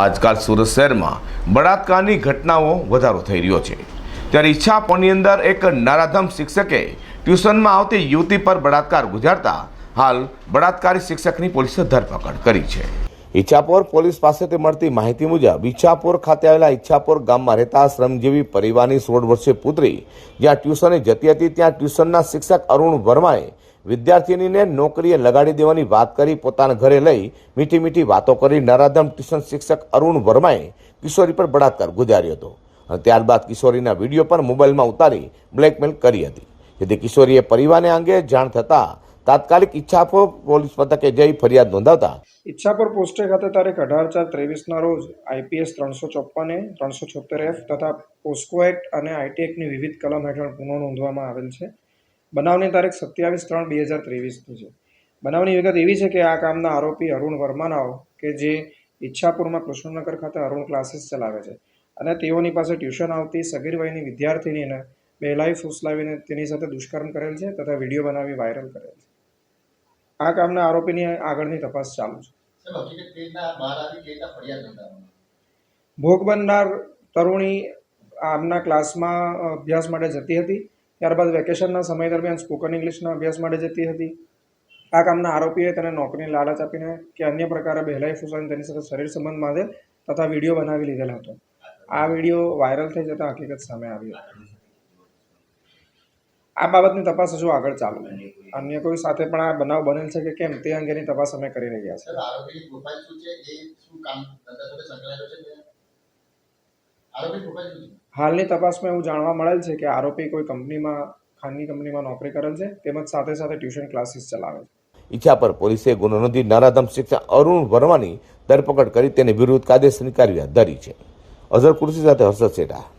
આજકાલ સુરત શહેરમાં બળાત્કારની ઘટનાઓ વધારો થઈ રહ્યો છે. ત્યારે ઈચ્છાપોરની અંદર એક નરાધમ શિક્ષકે ટ્યુશનમાં આવતી યુવતી પર બળાત્કાર ગુજારતા હાલ બળાત્કારી શિક્ષકની પોલીસે ધરપકડ કરી છે. ઈચ્છાપોર પોલીસ પાસેથી મળતી માહિતી મુજબ ઈચ્છાપોર ખાતે આવેલા ઈચ્છાપોર ગામમાં રહેતા શ્રમજીવી પરિવારની સોળ વર્ષીય પુત્રી જ્યાં ટ્યુશને જતી હતી ત્યાં ટ્યુશનના શિક્ષક અરુણ વર્માએ વિદ્યાર્થીનીને નોકરીએ લગાડી દેવાની વાત કરી પોતાના ઘરે લઈ મીઠી મીઠી વાતો કરી નરાધમ ટ્યુશન શિક્ષક અરુણ વર્માએ કિશોરી પર બળાત્કાર ગુજાર્યો હતો. અને ત્યારબાદ કિશોરીના વીડિયો પણ મોબાઈલમાં ઉતારી બ્લેકમેલ કરી હતી. જેથી કિશોરીએ પરિવારને અંગે જાણ થતાં તાત્કાલિક ઈચ્છાપોર પોલીસ મથકે જઈ ફરિયાદ નોંધાવતા ઈચ્છાપુર પોસ્ટે ખાતે તારીખ અઢાર ચાર ત્રેવીસના રોજ આઈપીએસ ત્રણસો ચોપ્પન એ ત્રણસો છોતેર એફ તથા પોસ્કો એક્ટ અને આઈટી એક્ટની વિવિધ કલમ હેઠળ ગુનો નોંધવામાં આવેલ છે. બનાવની તારીખ સત્યાવીસ ત્રણ બે હજાર ત્રેવીસની છે. બનાવની વિગત એવી છે કે આ કામના આરોપી અરુણ વર્માનાઓ કે જે ઈચ્છાપુરમાં કૃષ્ણનગર ખાતે અરુણ ક્લાસીસ ચલાવે છે અને તેઓની પાસે ટ્યુશન આવતી સગીર વયની વિદ્યાર્થિનીને બેલાઈ ફૂસલાવીને તેની સાથે દુષ્કર્મ કરેલ છે તથા વીડિયો બનાવી વાયરલ કરેલ છે. આ કામના આરોપીની આગળની તપાસ ચાલુ છે. ભોગ બનનાર તરુણી આમના ક્લાસમાં અભ્યાસ માટે જતી હતી. ત્યારબાદ વેકેશનના સમય દરમિયાન સ્પોકન ઇંગ્લિશના અભ્યાસ માટે જતી હતી. આ કામના આરોપીએ તેને નોકરીની લાલચ આપીને કે અન્ય પ્રકારે બહેલાઈ ફૂસાઈને તેની સાથે શરીર સંબંધ બાંધે તથા વીડિયો બનાવી લીધેલો હતો. આ વીડિયો વાયરલ થઈ જતાં હકીકત સામે આવી આ બાબતની તપાસ હજુ આગળ ચાલુ અન્ય કોઈ સાથે પણ આ બનાવ બનેલ છે કે કેમ તે અંગેની તપાસ અમે કરી રહ્યા છીએ. આરોપી છે? હાલની તપાસમાં એવું જાણવા મળેલ છે કે આરોપી કોઈ કંપનીમાં, ખાનગી કંપનીમાં નોકરી કરેલ છે, તેમજ સાથે સાથે ટ્યુશન ક્લાસીસ ચલાવે છે. ઈચ્છાપર પોલીસે ગુનો નોંધી નાનાધમ શિક્ષક અરુણ વર્માની ધરપકડ કરી તેની વિરુદ્ધ કાયદેસરની કાર્યવાહી ધરી છે. અઝર કુર્સી સાથે હર્ષદ શેઠા.